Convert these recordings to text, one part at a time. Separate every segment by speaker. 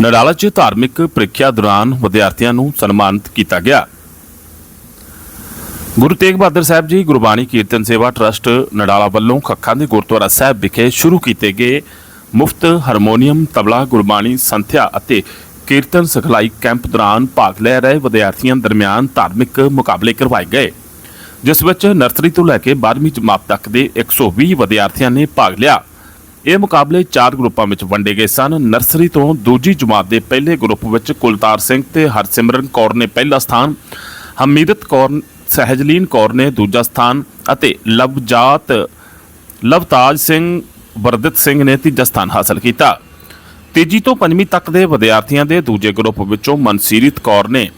Speaker 1: ਨਡਾਲਾ 'ਚ ਧਾਰਮਿਕ ਪ੍ਰੀਖਿਆ ਦੌਰਾਨ ਵਿਦਿਆਰਥੀਆਂ ਨੂੰ ਸਨਮਾਨਿਤ ਕੀਤਾ ਗਿਆ। ਗੁਰੂ ਤੇਗ ਬਹਾਦਰ ਸਾਹਿਬ ਜੀ ਗੁਰਬਾਣੀ ਕੀਰਤਨ ਸੇਵਾ ਟਰਸਟ ਨਡਾਲਾ ਵੱਲੋਂ ਖੱਖਾਂ ਦੇ ਗੁਰਦੁਆਰਾ ਸਾਹਿਬ ਵਿਖੇ ਸ਼ੁਰੂ ਕੀਤੇ ਗਏ ਮੁਫਤ ਹਾਰਮੋਨੀਅਮ, ਤਬਲਾ, ਗੁਰਬਾਣੀ, ਸੰਥਿਆ ਅਤੇ ਕੀਰਤਨ ਸਿਖਲਾਈ ਕੈਂਪ ਦੌਰਾਨ ਭਾਗ ਲੈ ਰਹੇ ਵਿਦਿਆਰਥੀਆਂ ਦਰਮਿਆਨ ਧਾਰਮਿਕ ਮੁਕਾਬਲੇ ਕਰਵਾਏ ਗਏ, ਜਿਸ ਵਿੱਚ ਨਰਸਰੀ ਤੋਂ ਲੈ ਕੇ 12ਵੀਂ ਜਮਾਤ ਤੱਕ ਦੇ 120 ਵਿਦਿਆਰਥੀਆਂ ਨੇ ਭਾਗ ਲਿਆ। ਇਹ ਮੁਕਾਬਲੇ ਚਾਰ ਗਰੁੱਪਾਂ ਵਿੱਚ ਵੰਡੇ ਗਏ ਸਨ। ਨਰਸਰੀ ਤੋਂ ਦੂਜੀ ਜਮਾਤ ਦੇ ਪਹਿਲੇ ਗਰੁੱਪ ਵਿੱਚ ਕੁਲਤਾਰ ਸਿੰਘ ਤੇ ਹਰਸਿਮਰਨ ਕੌਰ ਨੇ ਪਹਿਲਾ ਸਥਾਨ, ਹਮੀਦਤ ਕੌਰ, ਸਹਿਜਲੀਨ ਕੌਰ ਨੇ ਦੂਜਾ ਸਥਾਨ ਅਤੇ ਲਵਜਾਤ, ਲਵਤਾਜ ਸਿੰਘ, ਵਰਦਿਤ ਸਿੰਘ ਨੇ ਤੀਜਾ ਸਥਾਨ ਹਾਸਲ ਕੀਤਾ। ਤੀਜੀ ਤੋਂ ਪੰਜਵੀਂ ਤੱਕ ਦੇ ਵਿਦਿਆਰਥੀਆਂ ਦੇ ਦੂਜੇ ਗਰੁੱਪ ਵਿੱਚੋਂ ਮਨਸੀਰਤ ਕੌਰ ਨੇ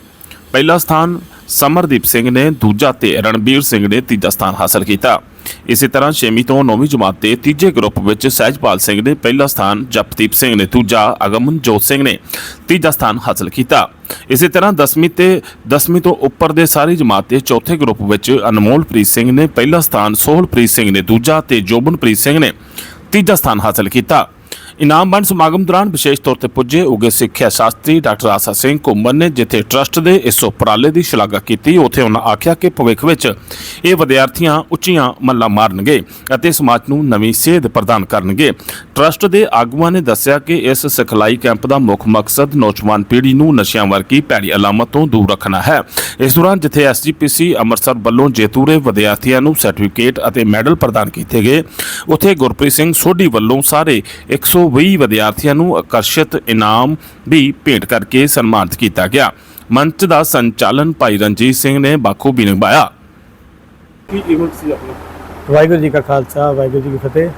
Speaker 1: ਪਹਿਲਾ ਸਥਾਨ ਸਮਰਦੀਪ ਸਿੰਘ ਨੇ ਦੂਜਾ ਤੇ ਰਣਬੀਰ ਸਿੰਘ ਨੇ ਤੀਜਾ ਸਥਾਨ ਹਾਸਲ ਕੀਤਾ। ਇਸੇ ਤਰ੍ਹਾਂ 6ਵੀਂ ਤੋਂ 9ਵੀਂ ਜਮਾਤ ਦੇ ਤੀਜੇ ਗਰੁੱਪ ਵਿੱਚ ਸਹਿਜਪਾਲ ਸਿੰਘ ਨੇ ਪਹਿਲਾ ਸਥਾਨ, ਜਪਦੀਪ ਸਿੰਘ ਨੇ ਦੂਜਾ, ਅਗਮਨਜੋਤ ਸਿੰਘ ਨੇ ਤੀਜਾ ਸਥਾਨ ਹਾਸਲ ਕੀਤਾ। ਇਸੇ ਤਰ੍ਹਾਂ 10ਵੀਂ ਤੇ 10ਵੀਂ ਤੋਂ ਉੱਪਰ ਦੇ ਸਾਰੀ ਜਮਾਤ ਦੇ ਚੌਥੇ ਗਰੁੱਪ ਵਿੱਚ ਅਨਮੋਲਪ੍ਰੀਤ ਸਿੰਘ ਨੇ ਪਹਿਲਾ ਸਥਾਨ, ਸੋਹਲਪ੍ਰੀਤ ਸਿੰਘ ਨੇ ਦੂਜਾ ਤੇ ਜੋਬਨਪ੍ਰੀਤ ਸਿੰਘ ਨੇ ਤੀਜਾ ਸਥਾਨ ਹਾਸਲ ਕੀਤਾ। ਇਨਾਮ ਵੰਡ ਸਮਾਗਮ ਦੌਰਾਨ ਵਿਸ਼ੇਸ਼ ਤੌਰ ਤੇ ਪੁੱਜੇ ਉਗੇ ਸਿੱਖਿਆ ਸ਼ਾਸਤਰੀ ਡਾਕਟਰ ਆਸਾ ਸਿੰਘ ਘੁੰਮਣ ਨੇ ਜਿੱਥੇ ਟਰਸਟ ਦੇ ਇਸ ਉਪਰਾਲੇ ਦੀ ਸ਼ਲਾਘਾ ਕੀਤੀ, ਉੱਥੇ ਉਹਨਾਂ ਆਖਿਆ ਕਿ ਭਵਿੱਖ ਵਿੱਚ ਇਹ ਵਿਦਿਆਰਥੀਆਂ ਉੱਚੀਆਂ ਮੱਲਾਂ ਮਾਰਨਗੇ ਅਤੇ ਸਮਾਜ ਨੂੰ ਨਵੀਂ ਸੇਧ ਪ੍ਰਦਾਨ ਕਰਨਗੇ। ਟਰਸਟ ਦੇ ਆਗੂਆਂ ਨੇ ਦੱਸਿਆ ਕਿ ਇਸ ਸਿਖਲਾਈ ਕੈਂਪ ਦਾ ਮੁੱਖ ਮਕਸਦ ਨੌਜਵਾਨ ਪੀੜ੍ਹੀ ਨੂੰ ਨਸ਼ਿਆਂ ਵਰਗੀ ਭੈੜੀ ਅਲਾਮਤ ਤੋਂ ਦੂਰ ਰੱਖਣਾ ਹੈ। ਇਸ ਦੌਰਾਨ ਜਿੱਥੇ ਐਸਜੀਪੀਸੀ ਅੰਮ੍ਰਿਤਸਰ ਵੱਲੋਂ ਜੇਤੂਰੇ ਵਿਦਿਆਰਥੀਆਂ ਨੂੰ ਸਰਟੀਫਿਕੇਟ ਅਤੇ ਮੈਡਲ ਪ੍ਰਦਾਨ ਕੀਤੇ ਗਏ, ਉੱਥੇ ਗੁਰਪ੍ਰੀਤ ਸਿੰਘ ਸੋਢੀ ਵੱਲੋਂ ਸਾਰੇ 120 ਵਿਦਿਆਰਥੀਆਂ ਨੂੰ ਆਕਰਸ਼ਿਤ ਇਨਾਮ ਵੀ ਭੇਂਟ ਕਰਕੇ ਸਨਮਾਨਿਤ ਕੀਤਾ ਗਿਆ। ਮੰਚ ਦਾ ਸੰਚਾਲਨ ਭਾਈ ਰਣਜੀਤ ਸਿੰਘ ਨੇ ਬਾਖੂਬੀ ਨਿਭਾਇਆ।
Speaker 2: ਕੀ ਇਵੈਂਟ ਸੀ ਆਪਣਾ?
Speaker 3: ਵਾਹਿਗੁਰੂ ਜੀ ਕਾ ਖਾਲਸਾ ਵਾਹਿਗੁਰੂ ਜੀ ਕੀ ਫਤਿਹ।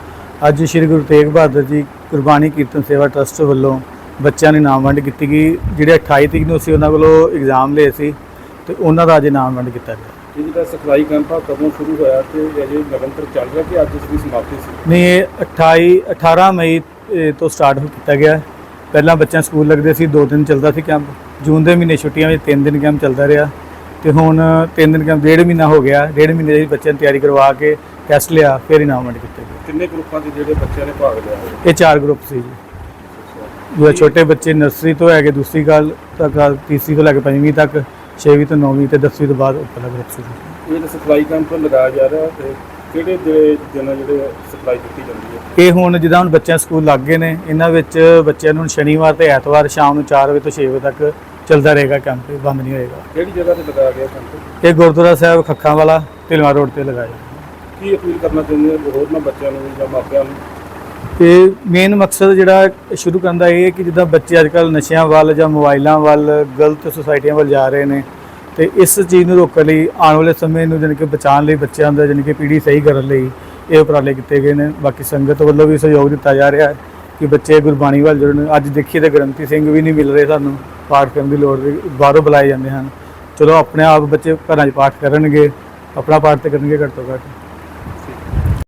Speaker 3: ਅੱਜ ਸ੍ਰੀ ਗੁਰੂ ਤੇਗ ਬਹਾਦਰ ਜੀ ਗੁਰਬਾਣੀ ਕੀਰਤਨ ਸੇਵਾ ਟਰਸਟ ਵੱਲੋਂ ਬੱਚਿਆਂ ਨੂੰ ਇਨਾਮ ਵੰਡ ਕੀਤੀ ਗਈ। ਜਿਹੜੇ 28 ਤਰੀਕ ਨੂੰ ਅਸੀਂ ਉਹਨਾਂ ਕੋਲੋਂ ਐਗਜ਼ਾਮ ਲਏ ਸੀ ਤੇ ਉਹਨਾਂ ਦਾ ਅੱਜ ਇਨਾਮ ਵੰਡ ਕੀਤਾ ਗਿਆ।
Speaker 2: ਜਿਹੜਾ ਸਿਖਲਾਈ ਕੈਂਪ ਆ ਕਦੋਂ ਸ਼ੁਰੂ ਹੋਇਆ ਤੇ ਅਜੇ ਨਿਰੰਤਰ ਚੱਲ ਰਿਹਾ ਕਿ ਅੱਜ ਇਸ ਦੀ ਸਮਾਪਤੀ ਸੀ?
Speaker 3: ਨਹੀਂ ਇਹ 28 18 ਮਈ ਤੋਂ ਸਟਾਰਟ ਕੀਤਾ ਗਿਆ। ਪਹਿਲਾਂ ਬੱਚਿਆਂ ਸਕੂਲ ਲੱਗਦੇ ਸੀ 2 ਦਿਨ ਚੱਲਦਾ ਸੀ ਕੈਂਪ। ਜੂਨ ਦੇ ਮਹੀਨੇ ਛੁੱਟੀਆਂ ਵਿੱਚ 3 ਦਿਨ ਕੈਂਪ ਚੱਲਦਾ ਰਿਹਾ। ਤੇ ਹੁਣ 3 ਦਿਨ ਕੈਂਪ ਡੇਢ ਮਹੀਨਾ ਹੋ ਗਿਆ। ਡੇਢ ਮਹੀਨੇ ਦੇ ਬੱਚਿਆਂ ਨੂੰ ਤਿਆਰੀ ਕਰਵਾ ਕੇ ਟੈਸਟ ਲਿਆ ਫਿਰ ਇਨਾਮ ਵੰਡ ਕੀਤਾ ਗਿਆ
Speaker 2: ਕਿੰਨੇ ਗਰੁੱਪਾਂ ਦੇ ਜਿਹੜੇ ਬੱਚਿਆਂ ਨੇ ਭਾਗ ਲਿਆ
Speaker 3: ਇਹ ਚਾਰ ਗਰੁੱਪ ਸੀ ਜੀ। ਜੋ ਛੋਟੇ ਬੱਚੇ ਨਰਸਰੀ ਤੋਂ ਹੈਗੇ ਦੂਸਰੀ ਗੱਲ ਤੱਕ ਤੀਸਰੀ ਤੋਂ ਲੈ ਕੇ ਪੰਜਵੀਂ ਤੱਕ ਛੇਵੀਂ ਤੋਂ ਨੌਵੀਂ ਤੇ 10ਵੀਂ ਤੋਂ ਬਾਅਦ ਉੱਪਰਲਾ ਗਰੁੱਪ ਸੀ।
Speaker 2: ਇਹ ਸਿਖਲਾਈ ਕੈਂਪ ਲਗਾਇਆ ਜਾ ਰਿਹਾ ਤੇ ਕਿਹੜੇ ਜਿਹੜੇ ਦਿਨ ਜਿਹੜੇ ਸਿਖਲਾਈ ਦਿੱਤੀ ਜਾਂਦੀ ਹੈ?
Speaker 3: ਇਹ ਹੁਣ ਜਿੱਦਾਂ ਹੁਣ ਬੱਚਿਆਂ ਸਕੂਲ ਲੱਗ ਗਏ ਨੇ ਇਹਨਾਂ ਵਿੱਚ ਬੱਚਿਆਂ ਨੂੰ ਸ਼ਨੀਵਾਰ ਤੇ ਐਤਵਾਰ ਸ਼ਾਮ ਨੂੰ 4 ਵਜੇ ਤੋਂ 6 ਵਜੇ ਤੱਕ ਚੱਲਦਾ ਰਹੇਗਾ ਕੈਂਪ ਇਹ ਬੰਦ ਨਹੀਂ ਹੋਏਗਾ।
Speaker 2: ਕਿਹੜੀ ਜਗ੍ਹਾ ਤੇ ਲਗਾਇਆ ਗਿਆ ਕੈਂਪ
Speaker 3: ਇਹ ਗੁਰਦੁਆਰਾ ਸਾਹਿਬ ਖੱਖਾਂ ਵਾਲਾ ਢਿਲਵਾ ਰੋਡ ਤੇ ਲਗਾਇਆ।
Speaker 2: ਕੀ ਅਪੀਲ ਕਰਨਾ ਚਾਹੁੰਦੇ ਹੋ ਹੋਰ ਨਾ ਬੱਚਿਆਂ ਨੂੰ ਜਾਂ ਮਾਪਿਆਂ ਨੂੰ?
Speaker 3: ਤੇ ਮੇਨ ਮਕਸਦ ਜਿਹੜਾ ਸ਼ੁਰੂ ਕਰਨ ਦਾ ਇਹ ਹੈ ਕਿ ਜਿੱਦਾਂ ਬੱਚੇ ਅੱਜਕੱਲ ਨਸ਼ਿਆਂ ਵੱਲ ਜਾਂ ਮੋਬਾਈਲਾਂ ਵੱਲ ਗਲਤ ਸੁਸਾਇਟੀਆਂ ਵੱਲ ਜਾ ਰਹੇ ਨੇ ਤੇ ਇਸ ਚੀਜ਼ ਨੂੰ ਰੋਕਣ ਲਈ ਆਉਣ ਵਾਲੇ ਸਮੇਂ ਨੂੰ ਜਾਣੀ ਕਿ ਬਚਾਉਣ ਲਈ ਬੱਚਿਆਂ ਦਾ ਜਾਣੀ ਕਿ ਪੀੜ੍ਹੀ ਸਹੀ ਕਰਨ ਲਈ ਇਹ ਉਪਰਾਲੇ ਕੀਤੇ ਗਏ ਨੇ। ਬਾਕੀ ਸੰਗਤ ਵੱਲੋਂ ਵੀ ਸਹਿਯੋਗ ਦਿੱਤਾ ਜਾ ਰਿਹਾ ਹੈ ਕਿ ਬੱਚੇ ਗੁਰਬਾਣੀ ਵੱਲ ਜੁੜਨ। ਅੱਜ ਦੇਖੀਏ ਤਾਂ ਗ੍ਰੰਥੀ ਸਿੰਘ ਵੀ ਨਹੀਂ ਮਿਲ ਰਹੇ ਸਾਨੂੰ। ਪਾਠ ਕਰਨ ਦੀ ਲੋੜ ਵੀ ਬਾਹਰੋਂ ਬੁਲਾਏ ਜਾਂਦੇ ਹਨ। ਚਲੋ ਆਪਣੇ ਆਪ ਬੱਚੇ ਘਰਾਂ 'ਚ ਪਾਠ ਕਰਨਗੇ, ਆਪਣਾ ਪਾਠ ਤੇ ਕਰਨਗੇ ਘੱਟ ਤੋਂ ਘੱਟ।